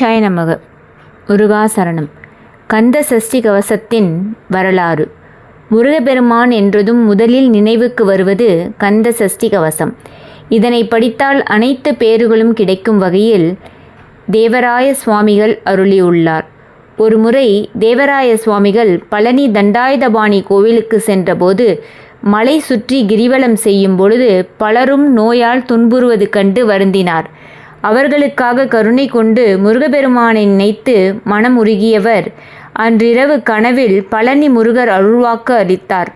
ஷாய நமக முருகாசரணம். கந்த சஷ்டி கவசத்தின் வரலாறு. முருகப்பெருமான் என்றதும் முதலில் நினைவுக்கு வருவது கந்த சஷ்டி கவசம். இதனை படித்தால் அனைத்து பேறுகளும் கிடைக்கும் வகையில் தேவராய சுவாமிகள் அருளியுள்ளார். ஒருமுறை தேவராய சுவாமிகள் பழனி தண்டாயுதபாணி கோவிலுக்கு சென்றபோது மலை சுற்றி கிரிவலம் செய்யும் பொழுது பலரும் நோயால் துன்புறுவது கண்டு வருந்தினார். அவர்களுக்காக கருணை கொண்டு முருகபெருமானை நினைத்து மனம் உருகியவர் அன்றிரவு கனவில் பழனி முருகர் அருள்வாக்கு அளித்தார்.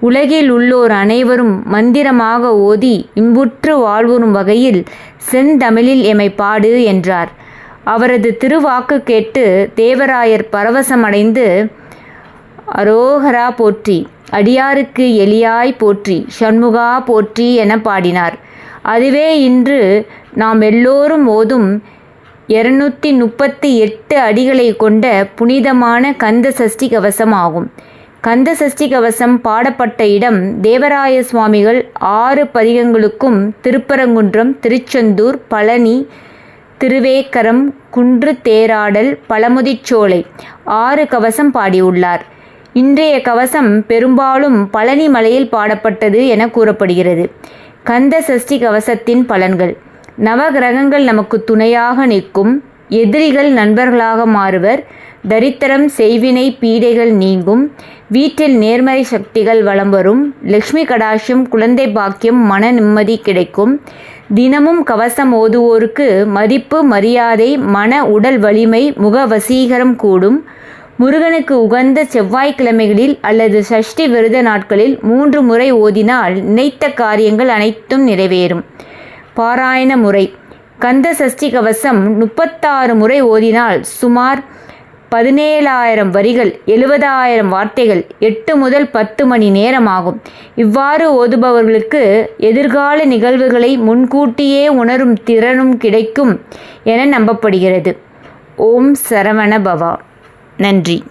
உலகில் உள்ளோர் அனைவரும் மந்திரமாக ஓதி இன்புற்று வாழ்வுறும் வகையில் செந்தமிழில் எமை பாடு என்றார். அவரது திருவாக்கு கேட்டு தேவராயர் பரவசமடைந்து அரோகரா போற்றி அடியாருக்கு எலியாய் போற்றி சண்முகா போற்றி என பாடினார். அதுவே இன்று நாம் எல்லோரும் ஓதும் இருநூற்றி முப்பத்தி எட்டு அடிகளை கொண்ட புனிதமான கந்த சஷ்டி கவசம் ஆகும் கந்த சஷ்டி கவசம் பாடப்பட்ட இடம் தேவராய சுவாமிகள் ஆறு பதிகங்களுக்கும் திருப்பரங்குன்றம் திருச்செந்தூர் பழனி திருவேக்கரம் குன்று தேராடல் பழமுதிச்சோலை ஆறு கவசம் பாடியுள்ளார். இன்றைய கவசம் பெரும்பாலும் பழனி மலையில் பாடப்பட்டது என கூறப்படுகிறது. கந்த சஷ்டி கவசத்தின் பலன்கள். நவகிரகங்கள் நமக்கு துணையாக நிற்கும். எதிரிகள் நண்பர்களாக மாறுவர். தரித்திரம் செய்வினை பீடைகள் நீங்கும். வீட்டில் நேர்மறை சக்திகள் வலம் வரும். லக்ஷ்மி கடாட்சம் குழந்தை பாக்கியம் மன நிம்மதி கிடைக்கும். தினமும் கவசம் ஓதுவோருக்கு மதிப்பு மரியாதை மன உடல் வலிமை முக வசீகரம் கூடும். முருகனுக்கு உகந்த செவ்வாய்க்கிழமைகளில் அல்லது சஷ்டி விரத நாட்களில் மூன்று முறை ஓதினால் நினைத்த காரியங்கள் அனைத்தும் நிறைவேறும். பாராயண முறை. கந்த சஷ்டி கவசம் முப்பத்தாறு முறை ஓதினால் சுமார் பதினேழாயிரம் வரிகள் எழுபதாயிரம் வார்த்தைகள் எட்டு முதல் பத்து மணி நேரம் ஆகும் இவ்வாறு ஓதுபவர்களுக்கு எதிர்கால நிகழ்வுகளை முன்கூட்டியே உணரும் திறனும் கிடைக்கும் என நம்பப்படுகிறது. ஓம் சரவண பவா. நன்றி.